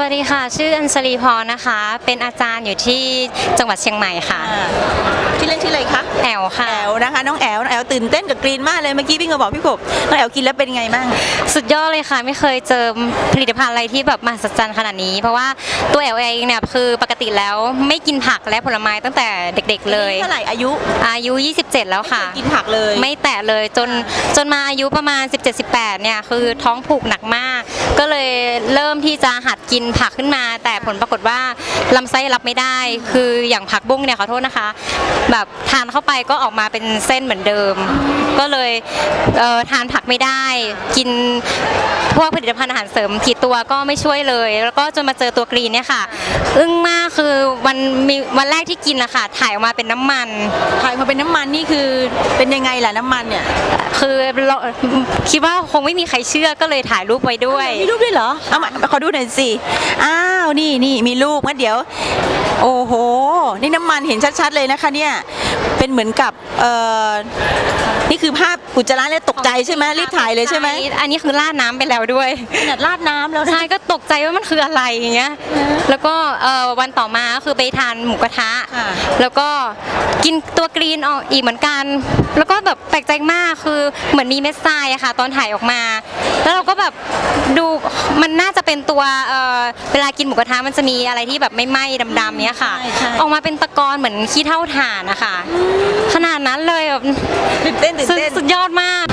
วัสดีค่ะ ชื่ออัญชลีพรนะคะ เป็นอาจารย์อยู่ที่จังหวัดเชียงใหม่ค่ะอ่าชื่อเล่นชื่ออะไรคะ แอลค่ะแอล ตื่นเต้นกับกรีนมากเลยเมื่อกี้พี่ก็บอกพี่กบน้องแอลกินแล้วเป็นไงบ้าง สุดยอดเลยค่ะ ไม่เคยเจอผลิตภัณฑ์อะไรที่แบบมหัศจรรย์ขนาดนี้ เพราะว่าตัวแอลเองเนี่ยคือปกติแล้วไม่กินผักและผลไม้ตั้งแต่เด็ก ๆ เลยเท่าไหร่อายุอายุ 27 แล้วค่ะไม่เคยกินผักเลย ไม่แตะเลยจนจนมาอายุประมาณ 17-18 เนี่ยคือท้องผูกหนักมาก ก็เลยเริ่มที่จะหัดกินผักขึ้นมา แต่ผลปรากฏว่าลำไส้รับไม่ได้ คืออย่างผักบุ้งเนี่ยขอโทษนะคะ แบบทานเข้าไปก็ออกมาเป็นเส้นเหมือนเดิมก็เลยเอ่อทานผักไม่ได้ กินพวกผลิตภัณฑ์อาหารเสริมกี่ตัวก็ไม่ช่วยเลย แล้วก็จนมาเจอตัวกรีนเนี่ยค่ะ อึ้งมากคือวันมีวันแรกที่กินนะคะถ่ายออกมาเป็นน้ำมัน ถ่ายมาเป็นน้ำมันนี่คือเป็นยังไงล่ะน้ำมันเนี่ยคือเราคิดว่าคงไม่มีใครเชื่อก็เลยถ่ายรูปไว้ด้วย มีรูปด้วยเหรอ เอามาขอดูหน่อยสิ อ้าว นี่นี่มีรูปงั้นเดี๋ยว โอ้โห นี่น้ำมันเห็นชัดๆเลยนะคะเนี่ย เป็นเหมือนกับเอ่อนี่คือภาพอุจจาระแล้วตกใจใช่ไหมรีบถ่ายเลยใช่ไหมอันนี้คือราดน้ำไปแล้วด้วยขนาดราดน้ำแล้วนะใช่ก็ตกใจว่ามันคืออะไรอย่างเงี้ย แล้วก็เอ่อวันต่อมาก็คือไปทานหมูกระทะ ค่ะ แล้วก็กินตัวกรีนออกอีกเหมือนกัน แล้วก็แบบแปลกใจมากคือเหมือนมีเม็ดทรายอะค่ะ ตอนถ่ายออกมา แล้วเราก็แบบ ดูมันน่าจะเป็นตัวเอ่อเวลากินหมูกระทะมันจะมีอะไรที่แบบไม่ไหม้ดำๆเนี้ยค่ะ ใช่ใช่ ออกมาเป็นตะกอนเหมือนขี้เท่าถ่านนะคะขนาดนั้นเลยแบบตื่นเต้นตื่นสุดเต้น สุดยอดมาก